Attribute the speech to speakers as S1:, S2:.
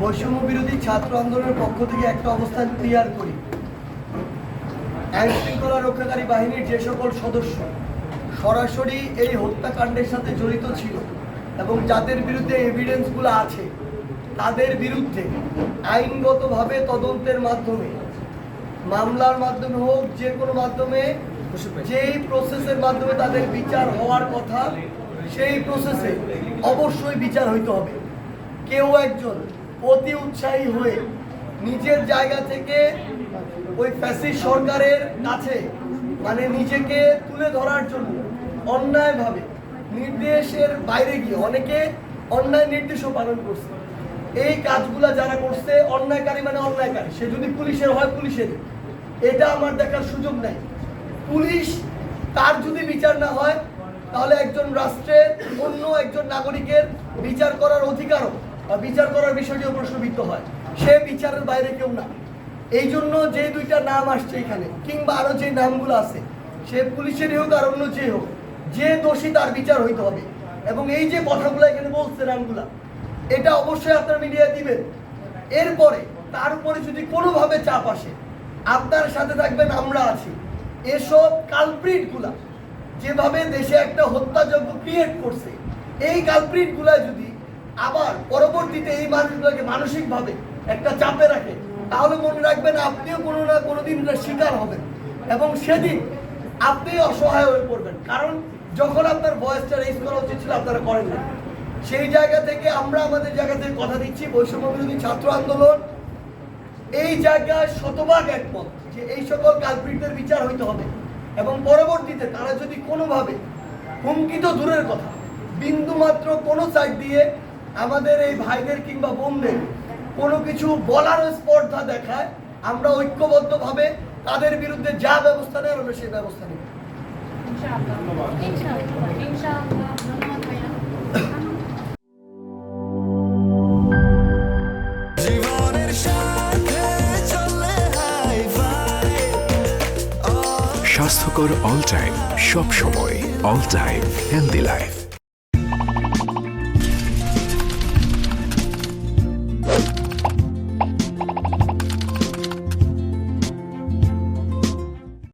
S1: বৈষম্য বিরোধী ছাত্র আন্দোলনের পক্ষ থেকে একটা অবস্থান ক্লিয়ার করি। আইন শৃঙ্খলা রক্ষাকারী বাহিনীর যে সকল সদস্য সরাসরি এই হত্যাকাণ্ডের সাথে জড়িত ছিল এবং যাদের বিরুদ্ধে এভিডেন্সগুলো আছে, তাদের বিরুদ্ধে আইনগতভাবে তদন্তের মাধ্যমে, মামলার মাধ্যমে হোক, যে কোনো মাধ্যমে যেই প্রসেসের মাধ্যমে তাদের বিচার হওয়ার কথা, সেই প্রসেসে অবশ্যই বিচার হইতে হবে। কেউ একজন অতি উৎসাহী হয়ে নিজের জায়গা থেকে ওই ফ্যাসিস সরকারের কাছে মানে নিজেকে তুলে ধরার জন্য অন্যায়ভাবে নির্দেশের বাইরে গিয়ে অনেকে অন্যায় নির্দেশও পালন করছে। এই কাজগুলা যারা করছে, অন্যায়কারী মানে অন্যায়কারী। সে যদি পুলিশের হয় পুলিশের এটা আমার দেখার সুযোগ নাই। পুলিশ, তার যদি বিচার না হয়, তাহলে একজন রাষ্ট্রের অন্য একজন নাগরিকের বিচার করার অধিকারও বিচার করার বিষয়টিও প্রশ্নবিদ্ধ হয়। সে বিচারের বাইরে কেউ না। এই জন্য যে দুইটা নাম আসছে এখানে, কিংবা আরও যে নামগুলো আছে, সে পুলিশেরই হোক আর অন্য যে হোক, যে দোষী তার বিচার হইতে হবে। এবং এই যে কথাগুলো এখানে বলছে নামগুলা এটা অবশ্যই আপনার মিডিয়া দিবেন। এরপরে তার উপরে যদি কোনোভাবে চাপ আসে, আপনার সাথে থাকবেন, আমরা আছি। এসব কালপ্রিটগুলা যেভাবে দেশে একটা হত্যাযজ্ঞ ক্রিয়েট করছে, এই কালপ্রিটগুলা যদি আবার পরবর্তীতে এই মানুষগুলোকে মানসিকভাবে একটা চাপে রাখে। তাহলে মনে রাখবেন আপনিও কোনো না কোনো দিন শিকার হবেন। এবং সেদিন আপনি অসহায় হয়ে পড়বেন। কারণ যখন আপনার বয়সটা রেজ করা উচিত ছিল, আপনারা করেন না সেই জায়গা থেকে আমরা আমাদের জায়গা থেকে কথা দিচ্ছি, বৈষম্য বিরোধী ছাত্র আন্দোলন। এই জায়গায় শতভাগ একমত যে এই সকল কালপ্রিটদের বিচার হইতে হবে। এবং পরবর্তীতে তারা যদি কোনোভাবে হুমকি তো দূরের কথা বিন্দু মাত্র কোনো সাইড দিয়ে আমাদের এই ভাইদের কিংবা বোনদের কোনো কিছু বলার স্পর্ধা দেখায় আমরা ঐক্যবদ্ধভাবে তাদের বিরুদ্ধে যা ব্যবস্থা নেয় আমরা সেই ব্যবস্থা নেব।
S2: ইনশাআল্লাহ ইনশাআল্লাহ ইনশাআল্লাহ ধন্যবাদ ভাইয়া
S3: জীবনের সাথে চলে হাই ফাই।
S4: স্বাস্থ্যকর অল টাইম সব সময় অল টাইম হেলদি লাইফ।